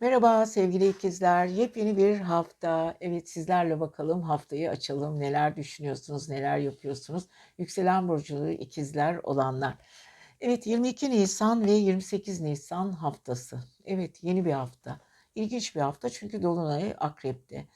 Merhaba sevgili ikizler. Yepyeni bir hafta. Evet sizlerle bakalım haftayı açalım. Neler düşünüyorsunuz, neler yapıyorsunuz? Yükselen burcu ikizler olanlar. Evet 22 Nisan ve 28 Nisan haftası. Evet yeni bir hafta. İlginç bir hafta çünkü Dolunay Akrep'te.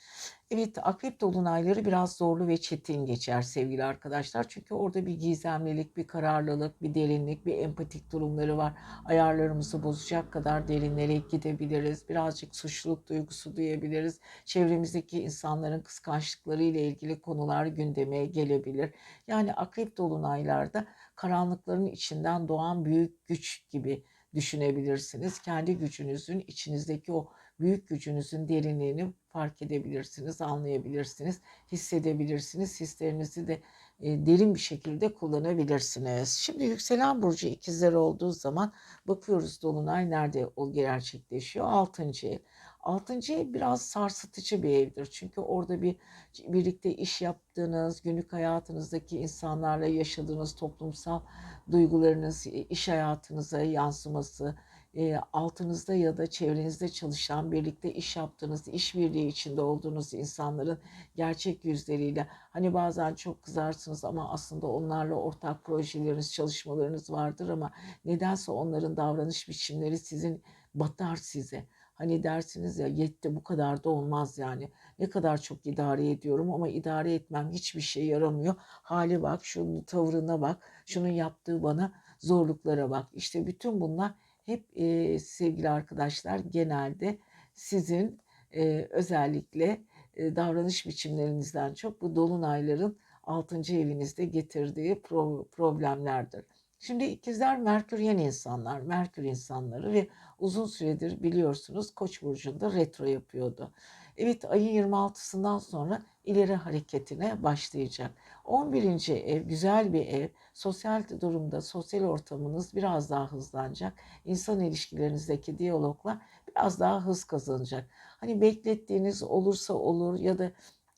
Evet Akrep Dolunayları biraz zorlu ve çetin geçer sevgili arkadaşlar. Çünkü orada bir gizemlilik, bir kararlılık, bir derinlik, bir empatik durumları var. Ayarlarımızı bozacak kadar derinlere gidebiliriz. Birazcık suçluluk duygusu duyabiliriz. Çevremizdeki insanların kıskançlıkları ile ilgili konular gündeme gelebilir. Yani Akrep Dolunaylarda karanlıkların içinden doğan büyük güç gibi düşünebilirsiniz. Kendi gücünüzün içinizdeki o büyük gücünüzün derinliğini fark edebilirsiniz, anlayabilirsiniz, hissedebilirsiniz. Hislerinizi de e, derin bir şekilde kullanabilirsiniz. Şimdi yükselen burcu ikizler olduğu zaman bakıyoruz dolunay nerede o gerçekleşiyor? 6. ev. 6. ev biraz sarsıtıcı bir evdir. Çünkü orada bir birlikte iş yaptığınız, günlük hayatınızdaki insanlarla yaşadığınız toplumsal duygularınız, iş hayatınıza yansıması, e, altınızda ya da çevrenizde çalışan, birlikte iş yaptığınız, işbirliği içinde olduğunuz insanların gerçek yüzleriyle hani bazen çok kızarsınız ama aslında onlarla ortak projeleriniz, çalışmalarınız vardır ama nedense onların davranış biçimleri sizin batar size. Hani dersiniz ya yetti bu kadar da olmaz yani. Ne kadar çok idare ediyorum ama idare etmem hiçbir şey yaramıyor. Hali bak, şunun tavrına bak, şunun yaptığı bana zorluklara bak. İşte bütün bunlar hep e, sevgili arkadaşlar genelde sizin e, özellikle e, davranış biçimlerinizden çok bu dolunayların 6. evinizde getirdiği pro, problemlerdir. Şimdi ikizler Merküryen insanlar, Merkür insanları ve uzun süredir biliyorsunuz Koç burcunda retro yapıyordu. Evet ayın 26'sından sonra ileri hareketine başlayacak. 11. ev güzel bir ev. Sosyal durumda, sosyal ortamınız biraz daha hızlanacak. İnsan ilişkilerinizdeki diyaloglar biraz daha hız kazanacak. Hani beklettiğiniz olursa olur ya da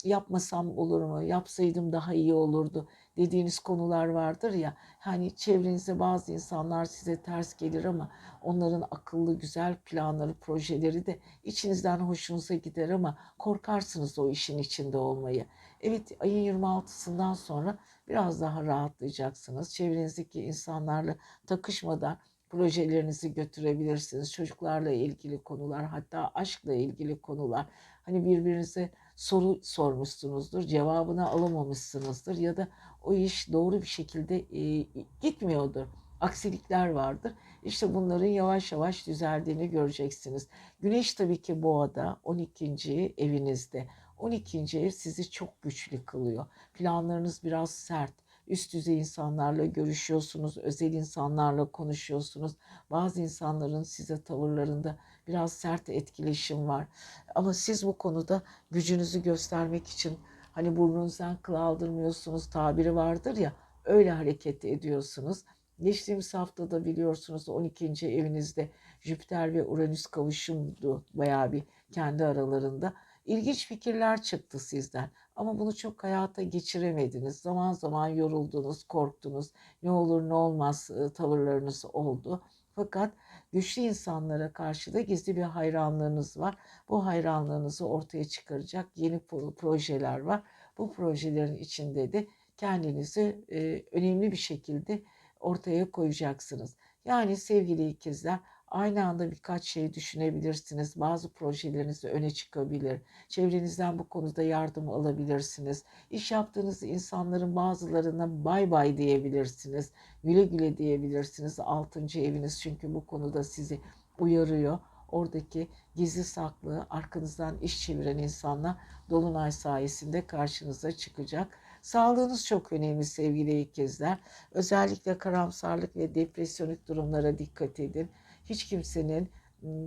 yapmasam olur mu, yapsaydım daha iyi olurdu dediğiniz konular vardır ya. Hani çevrenizde bazı insanlar size ters gelir ama onların akıllı güzel planları, projeleri de içinizden hoşunuza gider ama korkarsınız o işin içinde olmayı. Evet ayın 26'sından sonra biraz daha rahatlayacaksınız. Çevrenizdeki insanlarla takışmadan projelerinizi götürebilirsiniz. Çocuklarla ilgili konular, hatta aşkla ilgili konular. Hani birbirinize soru sormuşsunuzdur, cevabını alamamışsınızdır ya da o iş doğru bir şekilde e, gitmiyordur. Aksilikler vardır. İşte bunların yavaş yavaş düzeldiğini göreceksiniz. Güneş tabii ki boğada 12. evinizde. 12. ev sizi çok güçlü kılıyor. Planlarınız biraz sert üst düzey insanlarla görüşüyorsunuz, özel insanlarla konuşuyorsunuz. Bazı insanların size tavırlarında biraz sert etkileşim var. Ama siz bu konuda gücünüzü göstermek için hani burnunuzdan kıl aldırmıyorsunuz tabiri vardır ya öyle hareket ediyorsunuz. Geçtiğimiz haftada biliyorsunuz 12. evinizde Jüpiter ve Uranüs kavuşumdu bayağı bir kendi aralarında. İlginç fikirler çıktı sizden ama bunu çok hayata geçiremediniz. Zaman zaman yoruldunuz, korktunuz. Ne olur ne olmaz tavırlarınız oldu. Fakat güçlü insanlara karşı da gizli bir hayranlığınız var. Bu hayranlığınızı ortaya çıkaracak yeni projeler var. Bu projelerin içinde de kendinizi önemli bir şekilde ortaya koyacaksınız. Yani sevgili ikizler Aynı anda birkaç şey düşünebilirsiniz. Bazı projeleriniz öne çıkabilir. Çevrenizden bu konuda yardım alabilirsiniz. İş yaptığınız insanların bazılarına bay bay diyebilirsiniz. Güle güle diyebilirsiniz. Altıncı eviniz çünkü bu konuda sizi uyarıyor. Oradaki gizli saklı arkanızdan iş çeviren insanlar Dolunay sayesinde karşınıza çıkacak. Sağlığınız çok önemli sevgili ikizler. Özellikle karamsarlık ve depresyonik durumlara dikkat edin hiç kimsenin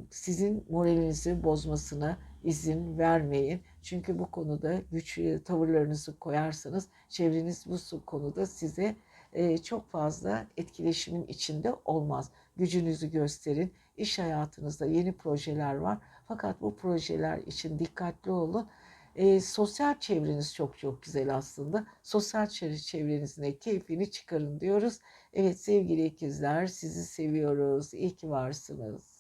sizin moralinizi bozmasına izin vermeyin. Çünkü bu konuda güç tavırlarınızı koyarsanız çevreniz bu konuda size çok fazla etkileşimin içinde olmaz. Gücünüzü gösterin. İş hayatınızda yeni projeler var. Fakat bu projeler için dikkatli olun. E, sosyal çevreniz çok çok güzel aslında. Sosyal çevrenizin keyfini çıkarın diyoruz. Evet sevgili ikizler sizi seviyoruz. İyi ki varsınız.